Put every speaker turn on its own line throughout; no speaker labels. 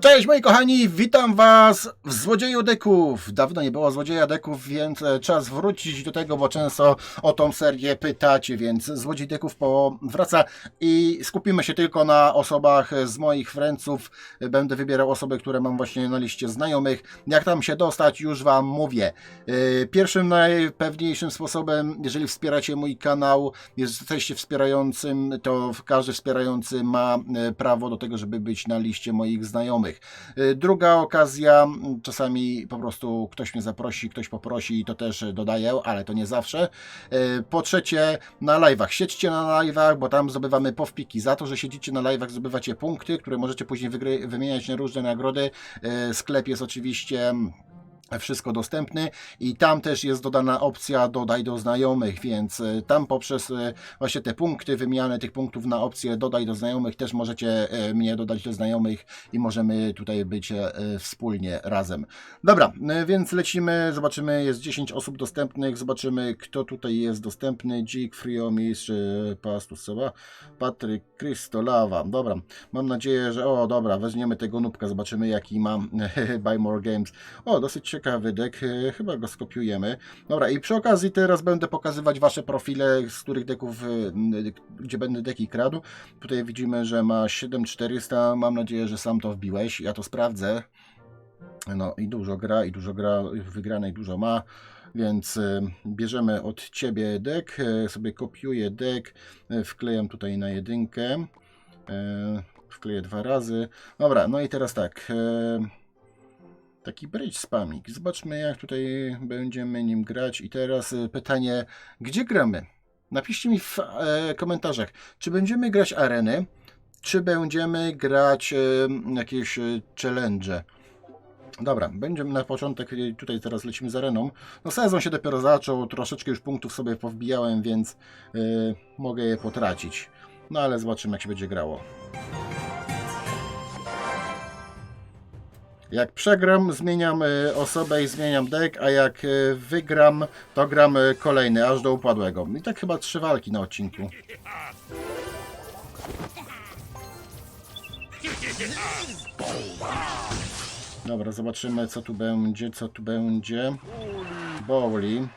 Cześć moi kochani, witam was w Złodzieju Deków. Dawno nie było Złodzieja Deków, więc e, czas wrócić do tego, bo często o tą serię pytacie, więc Złodziej Deków powraca i skupimy się tylko na osobach z moich friendsów. Będę wybierał osoby, które mam właśnie na liście znajomych. Jak tam się dostać, już wam mówię. E, Pierwszym najpewniejszym sposobem, jeżeli wspieracie mój kanał, jesteście wspierającym, to każdy wspierający ma e, prawo do tego, żeby być na liście moich znajomych. Y, Druga okazja, czasami po prostu ktoś mnie zaprosi, ktoś poprosi i to też y, dodaję, ale to nie zawsze. Y, Po trzecie, na live'ach. Siedźcie na live'ach, bo tam zdobywamy powpiki. Za to, że siedzicie na live'ach, zdobywacie punkty, które możecie później wymieniać na różne nagrody. Sklep jest oczywiście wszystko dostępny. I tam też jest dodana opcja dodaj do znajomych, więc y, tam poprzez y, właśnie te punkty, wymianę tych punktów na opcję dodaj do znajomych też możecie y, mnie dodać do znajomych i możemy tutaj być wspólnie razem. Dobra, więc lecimy, zobaczymy, jest 10 osób dostępnych, zobaczymy kto tutaj jest dostępny, Dzik, Friomistrz, y, Pastus Sowa, Patryk, Krystolawa, dobra, mam nadzieję, że o dobra, weźmiemy tego nubka, zobaczymy jaki mam Buy More Games, o dosyć ciekawy deck, e, chyba go skopiujemy. Dobra, i przy okazji teraz będę pokazywać Wasze profile, z których deków, e, gdzie będę deki kradł. Tutaj widzimy, że ma 7400, mam nadzieję, że sam to wbiłeś, ja to sprawdzę. No i dużo gra, i dużo gra, wygranej dużo ma. Więc e, bierzemy od Ciebie deck, e, sobie kopiuję deck, e, wklejam tutaj na jedynkę, wkleję dwa razy. Dobra, no i teraz tak, taki bridge spamik. Zobaczmy, jak tutaj będziemy nim grać. I teraz y, pytanie, gdzie gramy? Napiszcie mi w e, komentarzach, czy będziemy grać areny, czy będziemy grać e, jakieś e, challenge. Dobra, będziemy na początek, y, tutaj teraz lecimy z areną. No sezon się dopiero zaczął, troszeczkę już punktów sobie powbijałem, więc e, mogę je potracić. No ale zobaczymy, jak się będzie grało. Jak przegram, zmieniam y, osobę i zmieniam deck, a jak y, wygram, to gram y, kolejny, aż do upadłego. I tak chyba trzy walki na odcinku. Dobra, zobaczymy co tu będzie, co tu będzie. Bowli.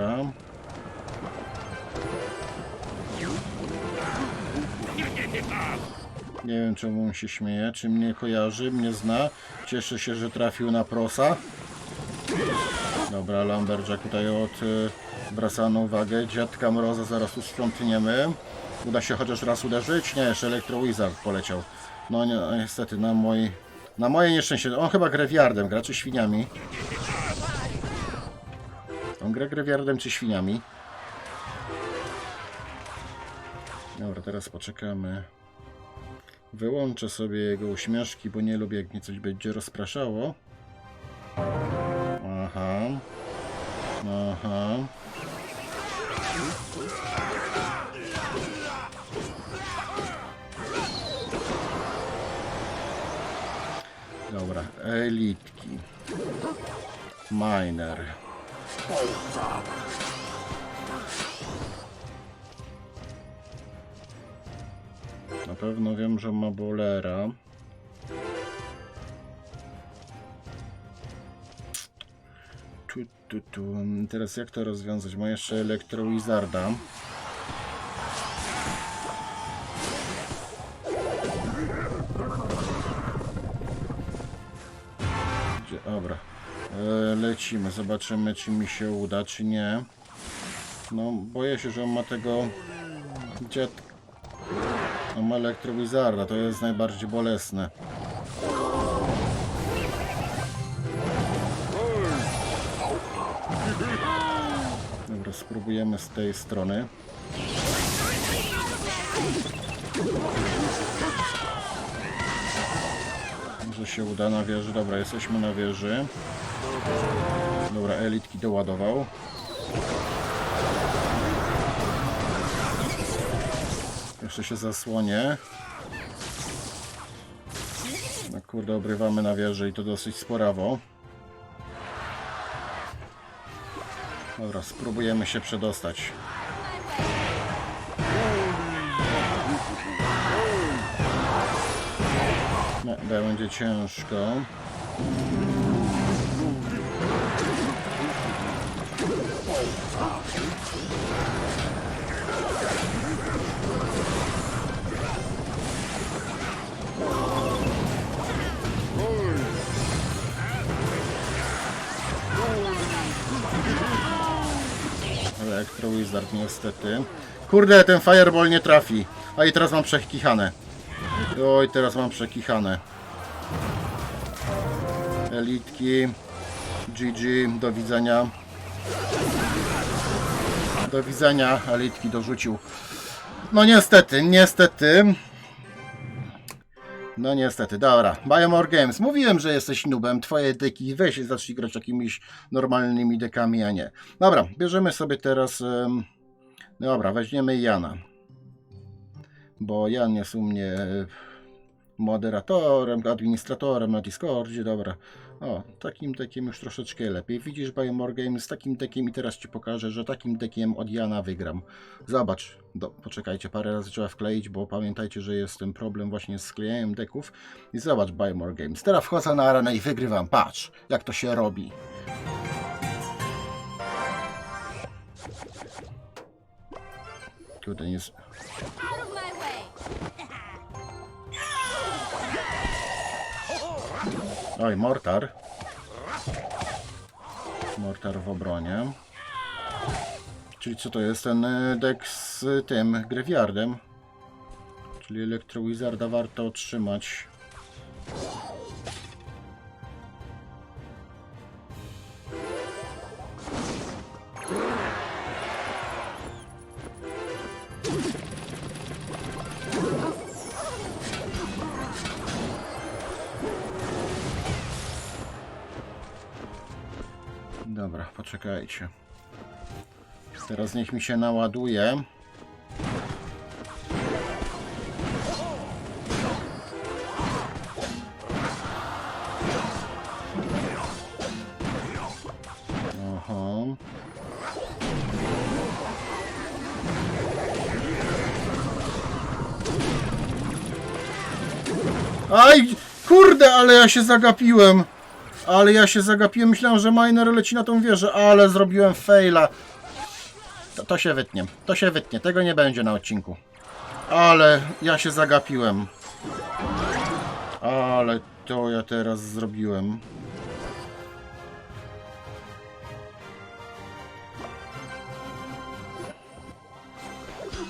Dobra. Nie wiem czemu on się śmieje, czy mnie kojarzy, mnie zna. Cieszę się, że trafił na prosa. Dobra, Lumberjack tutaj odwraca na uwagę. Dziadka Mroza zaraz uszczątniemy. Uda się chociaż raz uderzyć? Nie, jeszcze Electro Wizard poleciał. No nie, niestety, na mój... Na moje nieszczęście. On chyba grewiardem gra, czy świniami. Gra grewiardem czy świniami. Dobra, teraz poczekamy. Wyłączę sobie jego uśmieszki, bo nie lubię jak mnie coś będzie rozpraszało. Aha. Aha. Dobra, elitki. Miner. Na pewno wiem, że ma bolera. Tu, tu, tu. Teraz jak to rozwiązać? Ma jeszcze Elektro Wizarda. Gdzie? Dobra. E, lecimy, zobaczymy czy mi się uda, czy nie. No, boję się, że on ma tego dziadka. On ma Elektrowizarda, to jest najbardziej bolesne. Dobra, spróbujemy z tej strony. Może się uda na wieży. Dobra, jesteśmy na wieży. Dobra, elitki doładował. Jeszcze się zasłonię. No kurde, obrywamy na wieży i to dosyć sporawo. Dobra, spróbujemy się przedostać. No, będzie ciężko. Elektro Wizard niestety. Kurde, ten Fireball nie trafi. A i teraz mam przekichane. Oj, teraz mam przekichane. Elitki. GG, do widzenia. Do widzenia, elitki dorzucił. No niestety, niestety. No niestety, dobra. Biomore Games. Mówiłem, że jesteś nubem. Twoje deki, weź i zacznij grać jakimiś normalnymi dekami, a nie. Dobra, bierzemy sobie teraz... em, Dobra, weźmiemy Jana. Bo Jan jest u mnie moderatorem, administratorem na Discordzie, dobra. O, takim dekiem już troszeczkę lepiej. Widzisz, Biomore Games, z takim dekiem i teraz Ci pokażę, że takim dekiem od Jana wygram. Zobacz. Do, poczekajcie, parę razy trzeba wkleić, bo pamiętajcie, że jest ten problem właśnie z sklejeniem deków. I zobacz, Biomore Games. Teraz wchodzę na arenę i wygrywam. Patrz, jak to się robi. Kurde, nie... Oj, mortar. Mortar w obronie. Czyli co to jest ten y, deck z tym graveyardem? Czyli Electro Wizarda warto otrzymać. Poczekajcie. Teraz niech mi się naładuje. Aj, kurde, ale ja się zagapiłem. Ale ja się zagapiłem, myślałem, że miner leci na tą wieżę, ale zrobiłem faila. To, to się wytnie, to się wytnie, tego nie będzie na odcinku. Ale ja się zagapiłem. Ale to ja teraz zrobiłem.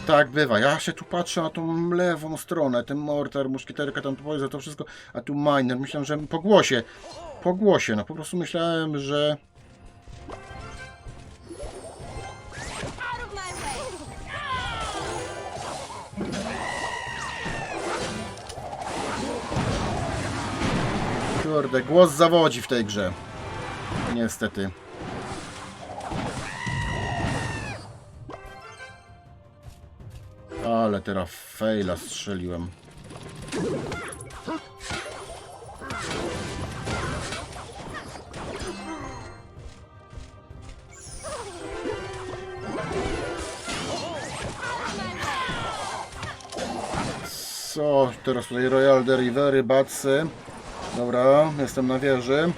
Tak bywa. Ja się tu patrzę na tą lewą stronę, ten mortar, muszkieterka, tam to to wszystko, a tu miner. Myślałem, że po głosie, po głosie, no po prostu myślałem, że! Kurde, głos zawodzi w tej grze. Niestety. Ale teraz faila strzeliłem. Co? Teraz tutaj Royal Delivery, Batsy. Dobra, jestem na wieży.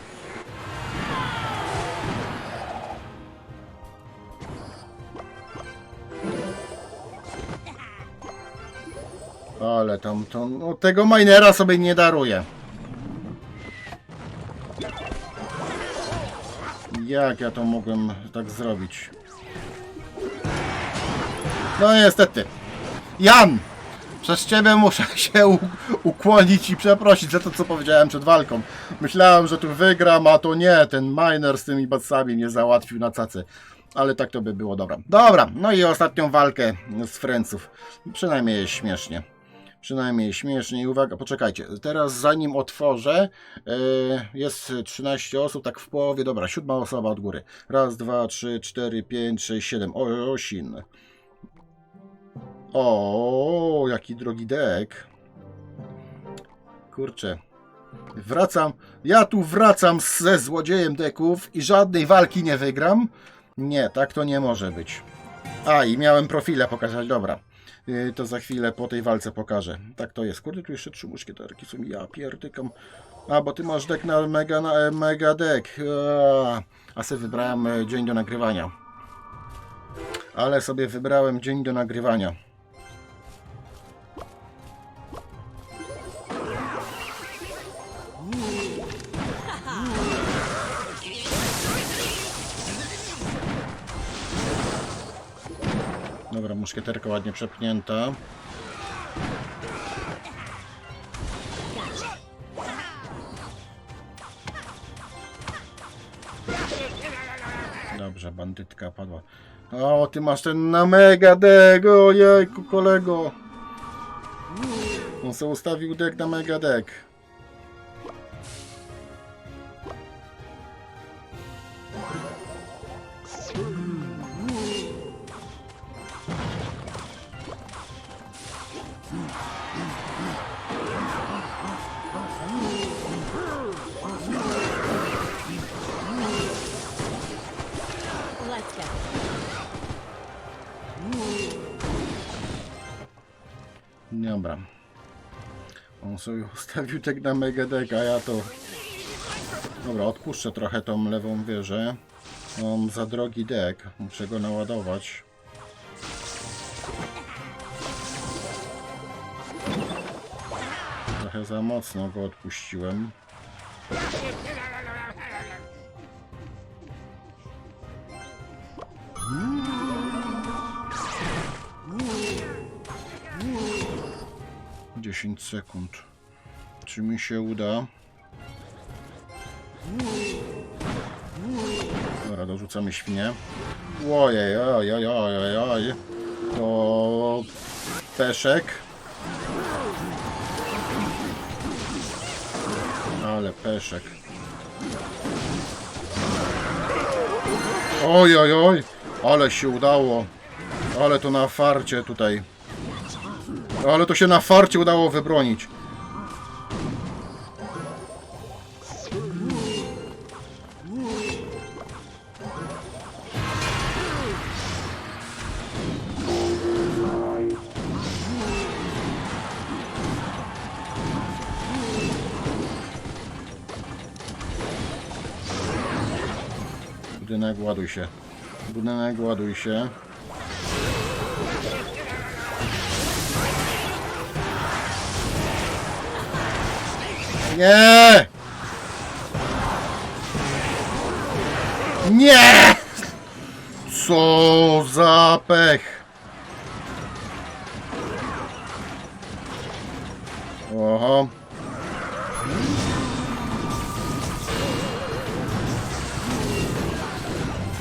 Ale tam to, no, tego minera sobie nie daruję. Jak ja to mogłem tak zrobić? No niestety. Jan! Przez ciebie muszę się ukłonić i przeprosić za to, co powiedziałem przed walką. Myślałem, że tu wygram, a to nie. Ten miner z tymi batsami mnie załatwił na cacy. Ale tak to by było dobra. Dobra, no i ostatnią walkę z Franców. Przynajmniej jest śmiesznie. Przynajmniej śmiesznie. I uwaga, poczekajcie. Teraz zanim otworzę, yy, jest 13 osób, tak w połowie. Dobra, siódma osoba od góry. Raz, dwa, trzy, cztery, pięć, sześć, siedem. Osin. O, jaki drogi dek. Kurczę. Wracam. Ja tu wracam ze złodziejem deków i żadnej walki nie wygram. Nie, tak to nie może być. A, i miałem profile pokazać, dobra. Yy, to za chwilę po tej walce pokażę. Tak to jest. Kurde, tu jeszcze trzy muszkieterki są. Ja pierdykam. A, bo ty masz deck na mega, na, e, mega deck. A, a sobie wybrałem e, dzień do nagrywania. Ale sobie wybrałem dzień do nagrywania. Muszkieterka ładnie przepchnięta. Dobrze, bandytka padła. O, ty masz ten na mega deck, ojejku kolego. On sobie ustawił deck na mega deck. On sobie ustawił tak na mega deck, a ja to... Dobra, odpuszczę trochę tą lewą wieżę. Mam za drogi deck, muszę go naładować. Trochę za mocno go odpuściłem. Dziesięć sekund. Czy mi się uda? Dobra, dorzucamy świnię. Ojej, ojej, ojej, ojej. To peszek. Ale peszek. Oj, oj, oj. Ale się udało. Ale to na farcie tutaj. Ale to się na farcie udało wybronić. Budynek ładuj się. Budynek ładuj się. Nie! Nie! Co za pech! Oho.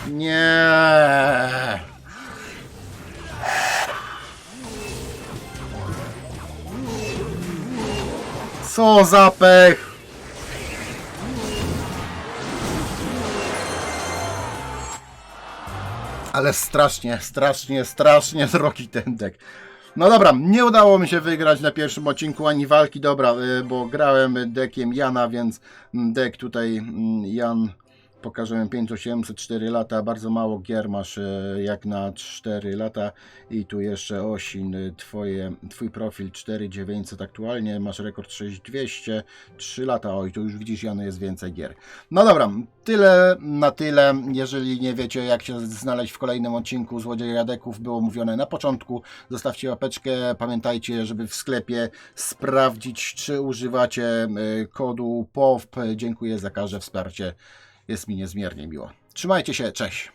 Nie! Co za pech! Ale strasznie, strasznie, strasznie drogi ten deck. No dobra, nie udało mi się wygrać na pierwszym odcinku ani walki, dobra, y, bo grałem deckiem Jana, więc deck tutaj mm, Jan pokażemy 5800, 4 lata, bardzo mało gier masz e, jak na 4 lata. I tu jeszcze Osin, e, twoje, twój profil 4900 aktualnie, masz rekord 6200, 3 lata, oj tu już widzisz Jano jest więcej gier. No dobra, tyle na tyle, jeżeli nie wiecie jak się znaleźć w kolejnym odcinku Złodzieja Deków, było mówione na początku, zostawcie łapeczkę, pamiętajcie, żeby w sklepie sprawdzić czy używacie e, kodu POWP, dziękuję za każde wsparcie. Jest mi niezmiernie miło. Trzymajcie się, cześć.